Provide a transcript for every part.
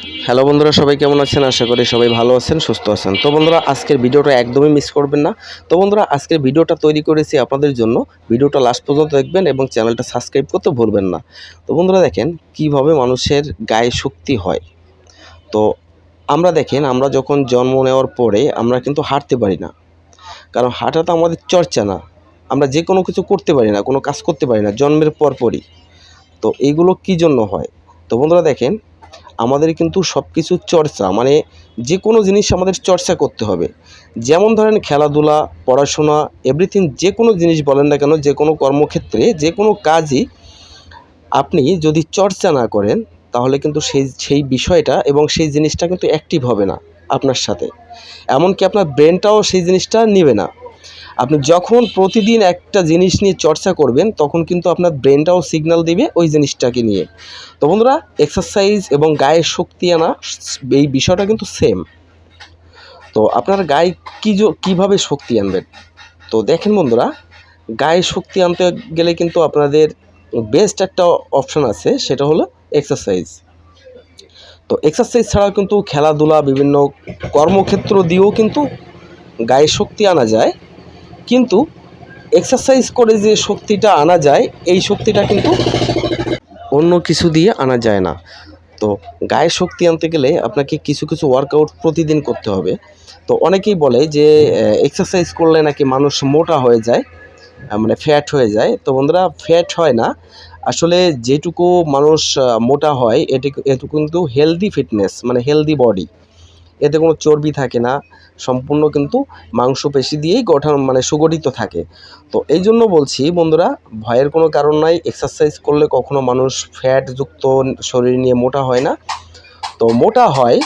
Hello বন্ধুরা, সবাই কেমন আছেন? আশা করি সবাই ভালো আছেন, সুস্থ আছেন। তো বন্ধুরা, আজকের ভিডিওটা একদমই মিস করবেন না। তো বন্ধুরা, আজকের ভিডিওটা তৈরি করেছি আপনাদের জন্য। ভিডিওটা লাস্ট পর্যন্ত দেখবেন এবং চ্যানেলটা সাবস্ক্রাইব করতে ভুলবেন না। তো বন্ধুরা, দেখেন কীভাবে মানুষের গায়ে শক্তি হয়। তো আমরা দেখেন, আমরা যখন জন্ম নেওয়ার পরে আমরা কিন্তু হাঁটতে পারি না। কারণ হাঁটা তো আমাদের চর্চা না। আমরা যে কোনো কিছু করতে পারি না, কোনো কাজ করতে পারি না, জন্মের পরপরই। তো এইগুলো কী জন্য হয়? তো বন্ধুরা, দেখেন আমাদের কিন্তু সব কিছু চর্চা মানে যে কোনো জিনিস আমাদের চর্চা করতে হবে। যেমন ধরেন খেলাধুলা, পড়াশোনা এভরিথিং যে কোনো জিনিস বলেন না কেন যে কোনো কর্মক্ষেত্রে যে কোনো কাজই আপনি যদি চর্চা না করেন, তাহলে কিন্তু সেই সেই বিষয়টা এবং সেই জিনিসটা কিন্তু অ্যাক্টিভ হবে না আপনার সাথে। এমনকি আপনার ব্রেনটাও সেই জিনিসটা নেবে না। আপনি যখন প্রতিদিন একটা জিনিস নিয়ে চর্চা করবেন, তখন কিন্তু আপনার ব্রেনটাও সিগন্যাল দিবে ওই জিনিসটাকে নিয়ে। তো বন্ধুরা এক্সারসাইজ এবং গায়ের শক্তি আনা এই বিষয়টা কিন্তু সেম তো আপনার গায়ে কী কীভাবে শক্তি আনবেন? তো দেখেন বন্ধুরা, গায়ে শক্তি আনতে গেলে কিন্তু আপনাদের বেস্ট একটা অপশান আছে, সেটা হলো এক্সারসাইজ তো এক্সারসাইজ ছাড়াও কিন্তু খেলাধুলা, বিভিন্ন কর্মক্ষেত্র দিয়েও কিন্তু গায়ে শক্তি আনা যায়। কিন্তু এক্সারসাইজ করে যে শক্তিটা আনা যায়, এই শক্তিটা কিন্তু অন্য কিছু দিয়ে আনা যায় না। তো গায়ে শক্তি আনতে গেলে আপনাকে কিছু কিছু ওয়ার্কআউট প্রতিদিন করতে হবে। তো অনেকেই বলে যে এক্সারসাইজ করলে নাকি মানুষ মোটা হয়ে যায় মানে ফ্যাট হয়ে যায়। তো বন্ধুরা ফ্যাট হয় না। আসলে যেটুকু মানুষ মোটা হয়, এটুকু এটুকু কিন্তু হেলদি ফিটনেস মানে হেলদি বডি এতে কোনো চর্বি থাকে না, সম্পূর্ণ কিন্তু মাংসপেশি দিয়েই গঠন মানে সুগঠিত থাকে। তো এই জন্য বলছি বন্ধুরা, ভয়ের কোনো কারণ নাই এক্সারসাইজ করলে কখনো মানুষ ফ্যাটযুক্ত শরীর নিয়ে মোটা হয় না। তো মোটা হয়,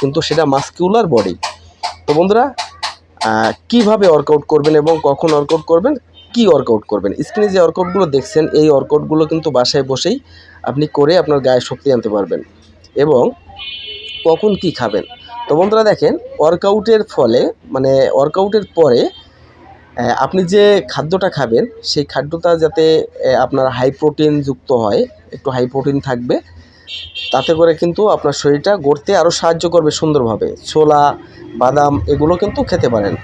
কিন্তু সেটা মাস্কিউলার বডি তো বন্ধুরা কীভাবে ওয়ার্কআউট করবেন এবং কখন ওয়ার্কআউট করবেন, কি ওয়ার্কআউট করবেন? স্ক্রিনে যে ওয়ার্কআউটগুলো দেখছেন, এই ওয়ার্কআউটগুলো কিন্তু বাসায় বসেই আপনি করে আপনার গায়ে শক্তি আনতে পারবেন। এবং কখন কি খাবেন? তো বন্ধুরা দেখেন ওয়ার্কআউটের ফলে মানে ওয়ার্কআউটের পরে আপনি যে খাদ্যটা খাবেন, সেই খাদ্যটা যাতে আপনার হাই প্রোটিন যুক্ত হয়, একটু হাই প্রোটিন থাকবে, তাতে করে কিন্তু আপনার শরীরটা গড়তে আরও সাহায্য করবে সুন্দরভাবে। ছোলা, বাদাম, এগুলো কিন্তু খেতে পারেন।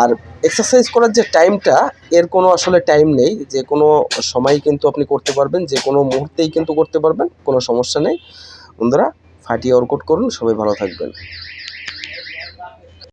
আর এক্সারসাইজ করার যে টাইমটা এর কোনো আসলে টাইম নেই। যে কোনো সময় কিন্তু আপনি করতে পারবেন, যে কোনো মুহূর্তেই কিন্তু করতে পারবেন, কোনো সমস্যা নেই। বন্ধুরা ফাটিয়ে অর্কুট করুন সবাই ভালো থাকবেন।